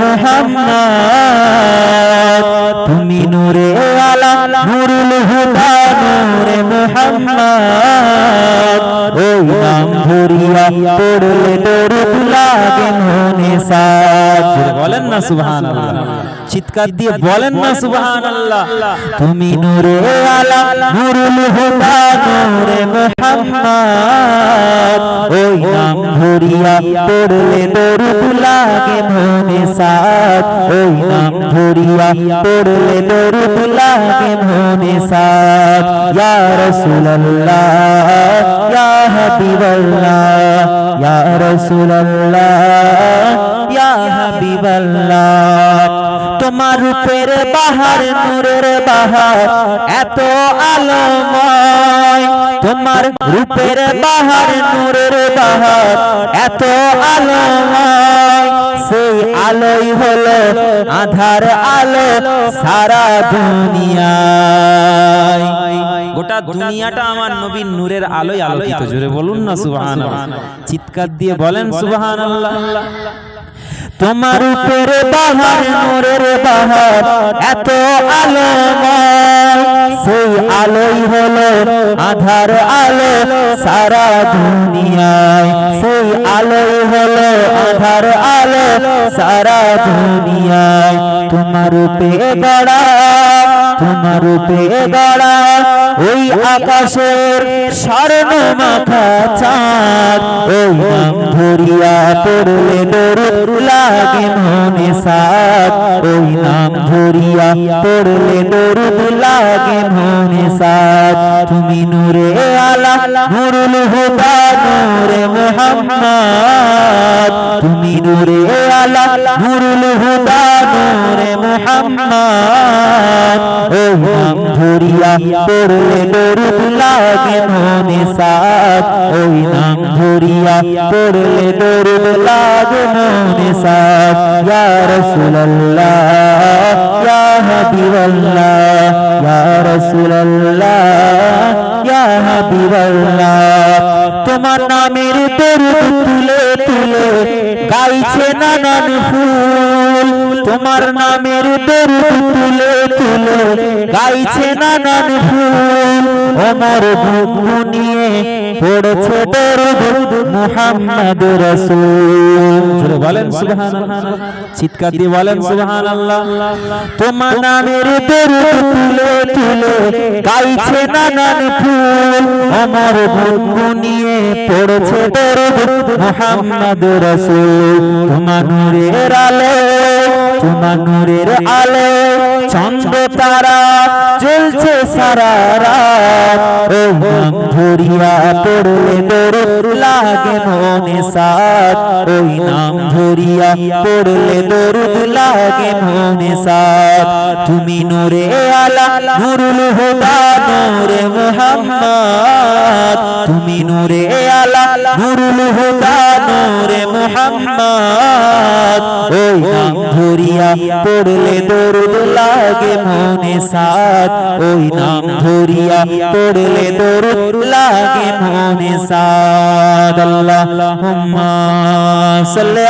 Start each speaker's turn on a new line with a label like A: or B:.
A: মোহাম্মদ। তুমি নূরে আলা, নূরুল হুদা, নূরে মোহাম্মদ। ওই নাম ধরিয়া পড়লে দরুদ লাগে মনে সাজ। বলেন না, সুবহানাল্লাহ। চিৎকার দিয়ে বলেন না সুবহানাল্লাহ। তুমি নূরে আলা নুরুল হুদা নূরে মোহাম্মদ। ওই নাম ধরিয়া পড়লে দরুদ লাগে মনে সাজ ওই নাম ধরিয়া পড়লে দরুদ লাগে মনে সাজ ইয়া রাসূলুল্লাহ ইয়া হাবিবাল্লাহ ইয়া রাসূলুল্লাহ ইয়া হাবিবাল্লাহ। তোমার রূপের বাহার, নূরের বাহার, এত আলোময়। তোমার রূপের বাহার, নূরের বাহার, এত আলোময়। সেই আলোই হলো আধার আলো সারা দুনিয়ায়। গোটা দুনিয়াটা আমার নূরের আলোয় আলোকিত। বলুন না, সুবহানাল্লাহ। চিৎকার দিয়ে বলেন, সুবহানাল্লাহ। তোমার উপরে বাহার, নূরের বাহার এত আলোময়, সেই আলোই হলো আধার আলো সারা দুনিয়ায়। সেই আলোই হলো আধার আলো সারা দুনিয়ায়। তোমার রূপে গড়া, তোমার রূপে গড়া ওই আকাশের স্বর্ণ মাথা চাঁদ, ওই নাম ধরিয়া পড়লে দরুদ লাগে মনে সাদ, ওই নাম ধরিয়া পড়লে দরুদ লাগে মনে সাদ। তুমি নূরে আলা, নুরুল হুদা, নূরে মুহাম্মদ। তুমি নূরে আলা, নুরুল হুদা, নূরে মুহাম্মদ। ওই নাম ধরিয়া পড়লে লাগে মনে সাদ ওই নাম ধরিয়া পড়লে দরুদ লাগে মনে সাদ ইয়া রাসূলুল্লাহ ইয়া হাবিবাল্লাহ, ইয়া রাসূলুল্লাহ ইয়া হাবিবাল্লাহ তোমার নামের দরুদ তুলে তুলে গাইছে নানান ফুল তোমার নামের দরুদ তুলে তুলে গাইছে নানান ফুল। ওমর নিয়ে পড়েছে দরুদ মুহাম্মদ রাসূল। বলেন সুবহানাল্লাহ। চিৎকার দিয়ে বলেন সুবহানাল্লাহ। তোমার নামের দরুদ তুলে তুলে গাইছে নানান ফুল। ওমর নিয়ে পড়েছে দরুদ মুহাম্মদ রাসূল। তোমার নূরের আলো তোমার নূরের আলো চন্দ্র তারা জ্বলছে সারা রাত। ও ধরিয়া পড়লে দরুদ লাগে মনে সাত ওই নাম ধরিয়া পড়লে দরুদ লাগে মনে সাত তুমি নূরে আলা, নুরুল হুদা, নূরে মুহাম্মদ। তুমি নূরে আলা, নুরুল হুদা, নূরে মুহাম্মদ। ওই ধরিয়া পড়লে দরুদ লাগে মনে সাত ওই নাম ধরিয়া পড়লে দরুদ লাগে মনে সাত আল্লাহুম্মা সাল্লি